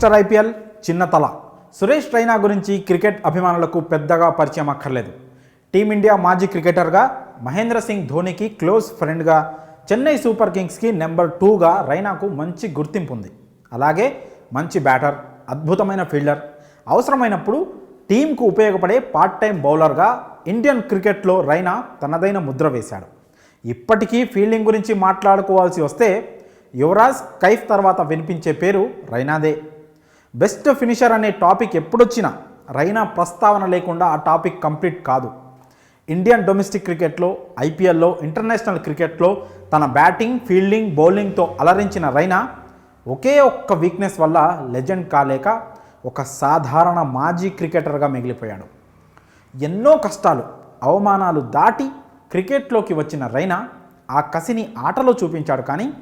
Mister IPL చిన్న తల. సురేష్ రైనా గురించి క్రికెట్ అభిమానులకు పెద్దగా పరిచయం అక్కర్లేదు. టీమిండియా మాజీ క్రికెటర్గా మహేంద్ర సింగ్ ధోనికి క్లోజ్ ఫ్రెండ్గా చెన్నై సూపర్ కింగ్స్కి నెంబర్ టూగా రైనాకు మంచి గుర్తింపు ఉంది. అలాగే మంచి బ్యాటర్ అద్భుతమైన ఫీల్డర్. అవసరమైనప్పుడు టీంకు ఉపయోగపడే పార్ట్ టైం బౌలర్గా ఇండియన్ క్రికెట్లో రైనా తనదైన ముద్ర వేశాడు. ఇప్పటికీ ఫీల్డింగ్ గురించి మాట్లాడుకోవాల్సి వస్తే యువరాజ్ కైఫ్ తర్వాత వినిపించే పేరు రైనాదే. బెస్ట్ ఫినిషర్ అనే టాపిక్ ఎప్పుడొచ్చినా రైనా ప్రస్తావన లేకుండా ఆ టాపిక్ కంప్లీట్ కాదు. ఇండియన్ డొమెస్టిక్ క్రికెట్లో ఐపీఎల్లో ఇంటర్నేషనల్ క్రికెట్లో తన బ్యాటింగ్ ఫీల్డింగ్ బౌలింగ్తో అలరించిన రైనా ఒకే ఒక్క వీక్నెస్ వల్ల లెజెండ్ కాలేక ఒక సాధారణ మాజీ క్రికెటర్గా మిగిలిపోయాడు. ఎన్నో కష్టాలు అవమానాలు దాటి క్రికెట్లోకి వచ్చిన రైనా ఆ కసిని ఆటలో చూపించాడు కానీ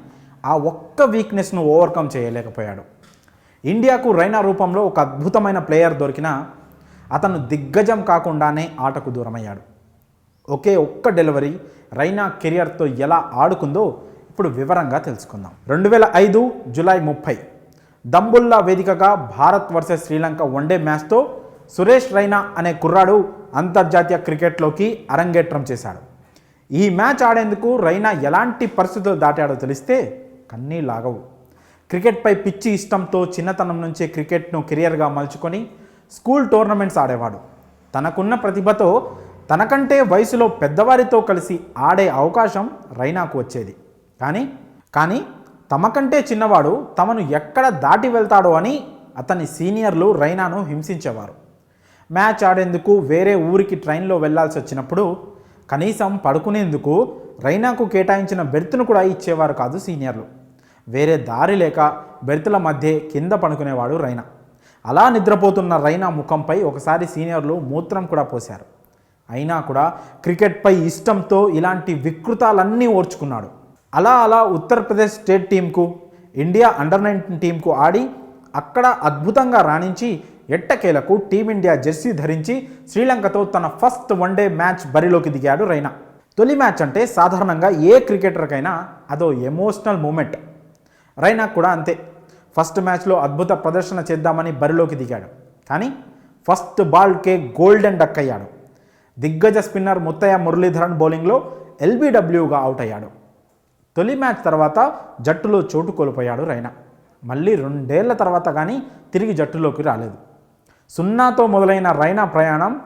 ఆ ఒక్క వీక్నెస్ను ఓవర్కమ్ చేయలేకపోయాడు. ఇండియాకు రైనా రూపంలో ఒక అద్భుతమైన ప్లేయర్ దొరికిన అతను దిగ్గజం కాకుండానే ఆటకు దూరమయ్యాడు. ఒకే ఒక్క డెలివరీ రైనా కెరియర్తో ఎలా ఆడుకుందో ఇప్పుడు వివరంగా తెలుసుకుందాం. రెండు వేల ఐదు జులై ముప్పై దంబుల్లా వేదికగా Bharat versus Sri Lanka one day మ్యాచ్తో Suresh Raina అనే కుర్రాడు అంతర్జాతీయ క్రికెట్లోకి అరంగేట్రం చేశాడు. ఈ మ్యాచ్ ఆడేందుకు రైనా ఎలాంటి పరిస్థితులు దాటాడో తెలిస్తే కన్నీ లాగవు క్రికెట్పై పిచ్చి ఇష్టంతో చిన్నతనం నుంచే క్రికెట్ను కెరియర్గా మలుచుకొని స్కూల్ టోర్నమెంట్స్ ఆడేవాడు. తనకున్న ప్రతిభతో తనకంటే వయసులో పెద్దవారితో కలిసి ఆడే అవకాశం రైనాకు వచ్చేది. కానీ కానీ తమకంటే చిన్నవాడు తమను ఎక్కడ దాటి వెళ్తాడో అని అతని సీనియర్లు రైనాను హింసించేవారు. మ్యాచ్ ఆడేందుకు వేరే ఊరికి ట్రైన్లో వెళ్ళాల్సి వచ్చినప్పుడు కనీసం పడుకునేందుకు రైనాకు కేటాయించిన బెర్త్ను కూడా ఇచ్చేవారు కాదు సీనియర్లు. వేరే దారి లేక బెర్తుల మధ్య కింద పడుకునేవాడు రైనా. అలా నిద్రపోతున్న రైనా ముఖంపై ఒకసారి సీనియర్లు మూత్రం కూడా పోశారు. అయినా కూడా క్రికెట్పై ఇష్టంతో ఇలాంటి వికృతాలన్నీ ఓర్చుకున్నాడు. అలా అలా ఉత్తరప్రదేశ్ స్టేట్ టీంకు ఇండియా అండర్ నైన్టీన్ టీంకు ఆడి అక్కడ అద్భుతంగా రాణించి ఎట్టకేలకు టీమిండియా జెర్సీ ధరించి శ్రీలంకతో తన ఫస్ట్ వన్డే మ్యాచ్ బరిలోకి దిగాడు రైనా. తొలి మ్యాచ్ అంటే సాధారణంగా ఏ క్రికెటర్కైనా అదో ఎమోషనల్ మూమెంట్. రైనా కూడా అంతే. ఫస్ట్ మ్యాచ్లో అద్భుత ప్రదర్శన చేద్దామని బరిలోకి దిగాడు. కానీ ఫస్ట్ బాల్కే గోల్డెన్ డక్ అయ్యాడు. దిగ్గజ స్పిన్నర్ ముత్తయ్య మురళీధరన్ బౌలింగ్లో ఎల్బీడబ్ల్యూగా అవుట్ అయ్యాడు. తొలి మ్యాచ్ తర్వాత జట్టులో చోటు కోల్పోయాడు రైనా. మళ్ళీ రెండేళ్ళ తర్వాత కానీ తిరిగి జట్టులోకి రాలేదు. సున్నాతో మొదలైన రైనా ప్రయాణం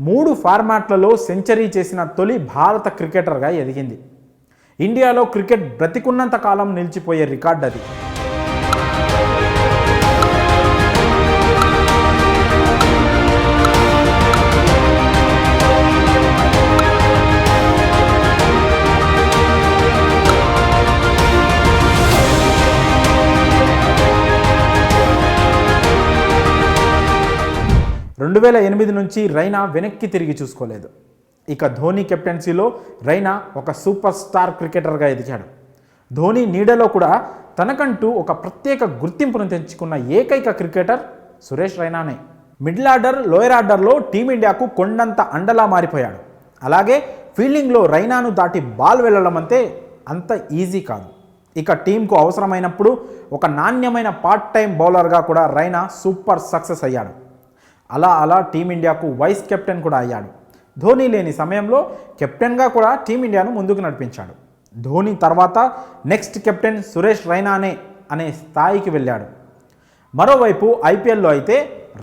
మూడు ఫార్మాట్లలో సెంచరీ చేసిన తొలి భారత క్రికెటర్గా ఎదిగింది. ఇండియాలో క్రికెట్ బ్రతికున్నంత కాలం నిలిచిపోయే రికార్డ్ అది. రెండు వేల ఎనిమిది నుంచి రైనా వెనక్కి తిరిగి చూసుకోలేదు. ఇక ధోని కెప్టెన్సీలో రైనా ఒక సూపర్ స్టార్ క్రికెటర్గా ఎదిగాడు. ధోని నీడలో కూడా తనకంటూ ఒక ప్రత్యేక గుర్తింపును తెంచుకున్న ఏకైక క్రికెటర్ సురేష్ రైనానే. మిడిల్ ఆర్డర్ లోయర్ ఆర్డర్లో టీమిండియాకు కొండంత అండలా మారిపోయాడు. అలాగే ఫీల్డింగ్లో రైనాను దాటి బాల్ వెళ్ళడం అంతే అంత ఈజీ కాదు. ఇక టీంకు అవసరమైనప్పుడు ఒక నాణ్యమైన పార్ట్ టైం బౌలర్గా కూడా రైనా సూపర్ సక్సెస్ అయ్యాడు. అలా అలా టీమిండియాకు వైస్ కెప్టెన్ కూడా అయ్యాడు. ధోని లేని సమయంలో కెప్టెన్గా కూడా టీమిండియాను ముందుకు నడిపించాడు. ధోని తర్వాత నెక్స్ట్ కెప్టెన్ సురేష్ రైనానే అనే స్థాయికి వెళ్ళాడు. మరోవైపు ఐపీఎల్లో అయితే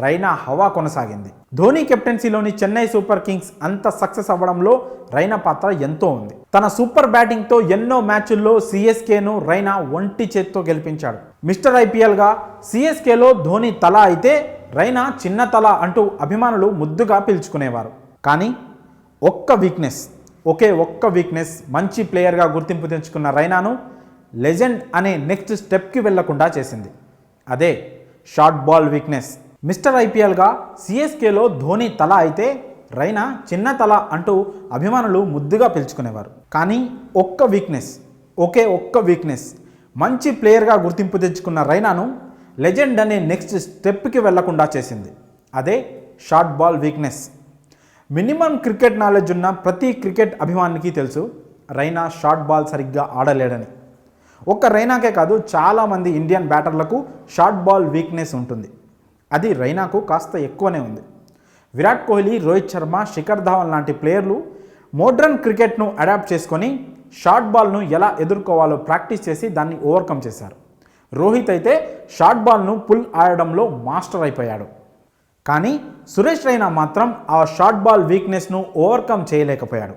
రైనా హవా కొనసాగింది. ధోని కెప్టెన్సీలోని చెన్నై సూపర్ కింగ్స్ అంత సక్సెస్ అవ్వడంలో రైనా పాత్ర ఎంతో ఉంది. తన సూపర్ బ్యాటింగ్తో ఎన్నో మ్యాచుల్లో సిఎస్కేను రైనా ఒంటి చేత్తో గెలిపించాడు. మిస్టర్ ఐపీఎల్గా సిఎస్కేలో ధోని తల అయితే రైనా చిన్న తల అంటూ అభిమానులు ముద్దుగా పిలుచుకునేవారు. కానీ ఒక్క వీక్నెస్ ఒకే ఒక్క వీక్నెస్ మంచి ప్లేయర్గా గుర్తింపు తెచ్చుకున్న రైనాను లెజెండ్ అనే నెక్స్ట్ స్టెప్కి వెళ్ళకుండా చేసింది. అదే షార్ట్ బాల్ వీక్నెస్ మిస్టర్ ఐపీఎల్గా సిఎస్కేలో ధోని తల అయితే రైనా చిన్న తల అంటూ అభిమానులు ముద్దుగా పిలుచుకునేవారు. కానీ ఒక్క వీక్నెస్ ఒకే ఒక్క వీక్నెస్ మంచి ప్లేయర్గా గుర్తింపు తెచ్చుకున్న రైనాను లెజెండ్ అనే నెక్స్ట్ స్టెప్కి వెళ్ళకుండా చేసింది. అదే short ball weakness minimum cricket knowledge ఉన్న ప్రతి క్రికెట్ అభిమానికి తెలుసు రైనా షార్ట్ బాల్ సరిగ్గా ఆడలేడని. ఒక్క రైనాకే కాదు చాలామంది ఇండియన్ బ్యాటర్లకు షార్ట్ బాల్ వీక్నెస్ ఉంటుంది. అది రైనాకు కాస్త ఎక్కువనే ఉంది. విరాట్ కోహ్లీ రోహిత్ శర్మ శిఖర్ ధావన్ లాంటి ప్లేయర్లు మోడ్రన్ క్రికెట్ను అడాప్ట్ చేసుకొని షార్ట్ బాల్ను ఎలా ఎదుర్కోవాలో ప్రాక్టీస్ చేసి దాన్ని ఓవర్కమ్ చేశారు. రోహిత్ అయితే షార్ట్ బాల్ను పుల్ ఆడడంలో మాస్టర్ అయిపోయాడు. కానీ సురేష్ రైనా మాత్రం ఆ షార్ట్ బాల్ వీక్నెస్ను ఓవర్కమ్ చేయలేకపోయాడు.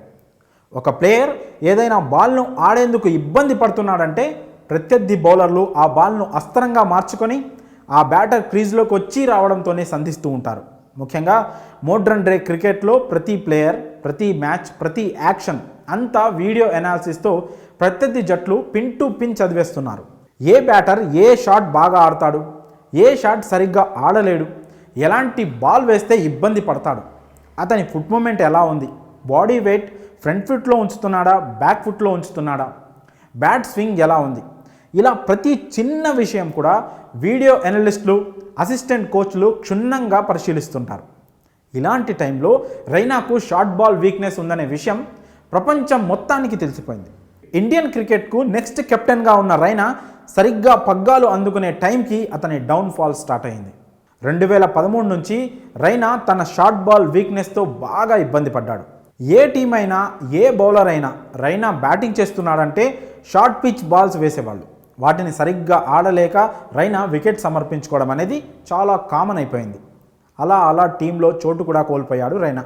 ఒక ప్లేయర్ ఏదైనా బాల్ను ఆడేందుకు ఇబ్బంది పడుతున్నాడంటే ప్రత్యర్థి బౌలర్లు ఆ బాల్ను అస్త్రంగా మార్చుకొని ఆ బ్యాటర్ క్రీజ్లోకి వచ్చి రావడంతోనే సంధిస్తూ ఉంటారు. ముఖ్యంగా మోడ్రన్ డే క్రికెట్లో ప్రతి ప్లేయర్ ప్రతి మ్యాచ్ ప్రతి యాక్షన్ అంతా వీడియో ఎనాలిసిస్తో ప్రత్యర్థి జట్లు పిన్ టు పిన్ చదివేస్తున్నారు. ఏ బ్యాటర్ ఏ షాట్ బాగా ఆడతాడు? ఏ షాట్ సరిగ్గా ఆడలేడు? ఎలాంటి బాల్ వేస్తే ఇబ్బంది పడతాడు? అతని ఫుట్ మూమెంట్ ఎలా ఉంది? బాడీ వెయిట్ ఫ్రంట్ ఫుట్లో ఉంచుతున్నాడా? బ్యాక్ ఫుట్లో ఉంచుతున్నాడా? బ్యాట్ స్వింగ్ ఎలా ఉంది? ఇలా ప్రతి చిన్న విషయం కూడా వీడియో అనలిస్టులు అసిస్టెంట్ కోచ్లు క్షుణ్ణంగా పరిశీలిస్తుంటారు. ఇలాంటి టైంలో రైనాకు షార్ట్ బాల్ వీక్నెస్ ఉందనే విషయం ప్రపంచం మొత్తానికి తెలిసిపోయింది. ఇండియన్ క్రికెట్కు నెక్స్ట్ కెప్టెన్గా ఉన్న రైనా సరిగ్గా పగ్గాలు అందుకునే టైంకి అతని డౌన్ఫాల్ స్టార్ట్ అయింది. రెండు వేల పదమూడు నుంచి రైనా తన షార్ట్ బాల్ వీక్నెస్తో బాగా ఇబ్బంది పడ్డాడు. ఏ టీం అయినా ఏ బౌలర్ అయినా రైనా బ్యాటింగ్ చేస్తున్నాడంటే షార్ట్ పిచ్ బాల్స్ వేసేవాళ్ళు. వాటిని సరిగ్గా ఆడలేక రైనా వికెట్ సమర్పించుకోవడం అనేది చాలా కామన్ అయిపోయింది. అలా అలా టీంలో చోటు కూడా కోల్పోయాడు రైనా.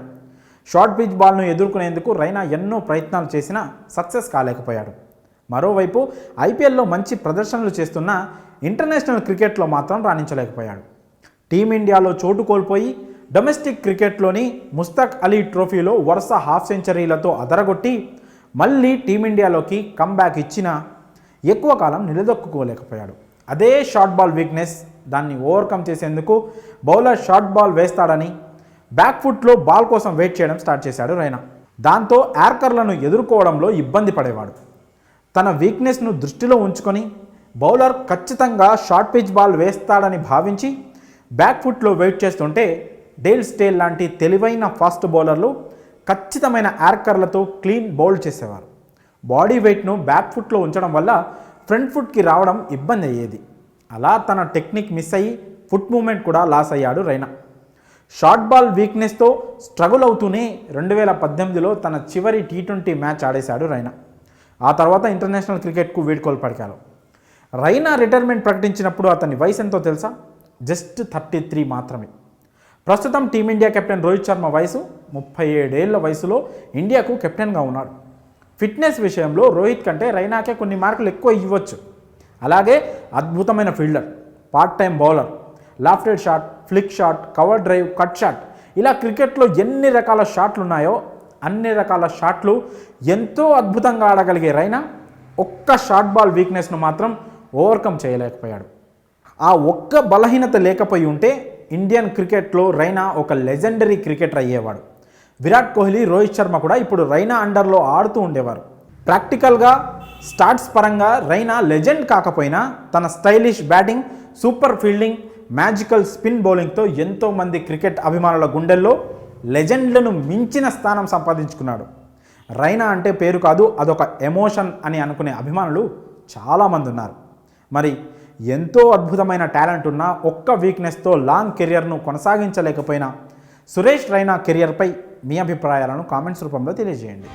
షార్ట్ పిచ్ బాల్ను ఎదుర్కొనేందుకు రైనా ఎన్నో ప్రయత్నాలు చేసినా సక్సెస్ కాలేకపోయాడు. మరోవైపు ఐపీఎల్లో మంచి ప్రదర్శనలు చేస్తున్న ఇంటర్నేషనల్ క్రికెట్లో మాత్రం రాణించలేకపోయాడు. టీమిండియాలో చోటు కోల్పోయి డొమెస్టిక్ క్రికెట్లోని ముస్తక్ అలీ ట్రోఫీలో వరుస హాఫ్ సెంచరీలతో అదరగొట్టి మళ్ళీ టీమిండియాలోకి కమ్బ్యాక్ ఇచ్చినా ఎక్కువ కాలం నిలదొక్కుకోలేకపోయాడు. అదే షార్ట్ బాల్ వీక్నెస్ దాన్ని ఓవర్కమ్ చేసేందుకు బౌలర్ షార్ట్ బాల్ వేస్తాడని బ్యాక్ ఫుట్లో బాల్ కోసం వెయిట్ చేయడం స్టార్ట్ చేశాడు రైనా. దాంతో యార్కర్లను ఎదుర్కోవడంలో ఇబ్బంది పడేవాడు. తన వీక్నెస్ను దృష్టిలో ఉంచుకొని బౌలర్ ఖచ్చితంగా షార్ట్ పిచ్ బాల్ వేస్తాడని భావించి బ్యాక్ ఫుట్లో వెయిట్ చేస్తుంటే డేల్ స్టేల్ లాంటి తెలివైన ఫాస్ట్ బౌలర్లు ఖచ్చితమైన యార్కర్లతో క్లీన్ బౌల్ చేసేవారు. బాడీ వెయిట్ను బ్యాక్ ఫుట్లో ఉంచడం వల్ల ఫ్రంట్ ఫుట్కి రావడం ఇబ్బంది అయ్యేది. అలా తన టెక్నిక్ మిస్ అయ్యి ఫుట్ మూమెంట్ కూడా లాస్ అయ్యాడు రైనా. షార్ట్ బాల్ వీక్నెస్తో స్ట్రగుల్ అవుతూనే రెండు వేల పద్దెనిమిదిలో తన చివరి టీ ట్వంటీ మ్యాచ్ ఆడేశాడు రైనా. ఆ తర్వాత ఇంటర్నేషనల్ క్రికెట్కు వీడ్కోలు పడికారు రైనా రిటైర్మెంట్ ప్రకటించినప్పుడు అతని వయసు ఎంతో తెలుసా? జస్ట్ థర్టీ త్రీ మాత్రమే. ప్రస్తుతం టీమిండియా కెప్టెన్ రోహిత్ శర్మ వయసు ముప్పై ఏడేళ్ళ వయసులో ఇండియాకు కెప్టెన్గా ఉన్నాడు. ఫిట్నెస్ విషయంలో రోహిత్ కంటే రైనాకే కొన్ని మార్కులు ఎక్కువ ఇవ్వచ్చు. అలాగే అద్భుతమైన fielder part time bowler lofted shot flick shot cover drive cut shot. ఇలా క్రికెట్లో ఎన్ని రకాల షాట్లు ఉన్నాయో అన్ని రకాల షాట్లు ఎంతో అద్భుతంగా ఆడగలిగే రైనా ఒక్క షార్ట్ బాల్ వీక్నెస్ను మాత్రం ఓవర్కమ్ చేయలేకపోయాడు. ఆ ఒక్క బలహీనత లేకపోయి ఉంటే ఇండియన్ క్రికెట్లో రైనా ఒక లెజెండరీ క్రికెటర్ అయ్యేవాడు. విరాట్ కోహ్లీ రోహిత్ శర్మ కూడా ఇప్పుడు రైనా అండర్లో ఆడుతూ ఉండేవారు. ప్రాక్టికల్గా స్టార్ట్స్ పరంగా రైనా లెజెండ్ కాకపోయినా తన stylish batting super fielding magical spin బౌలింగ్తో ఎంతోమంది క్రికెట్ అభిమానుల గుండెల్లో లెజెండ్లను మించిన స్థానం సంపాదించుకున్నాడు. రైనా అంటే పేరు కాదు అదొక ఎమోషన్ అని అనుకునే అభిమానులు చాలామంది ఉన్నారు. మరి ఎంతో అద్భుతమైన టాలెంట్ ఉన్న ఒక్క వీక్నెస్తో లాంగ్ కెరియర్ను కొనసాగించలేకపోయినా సురేష్ రైనా కెరియర్పై మీ అభిప్రాయాలను కామెంట్స్ రూపంలో తెలియజేయండి.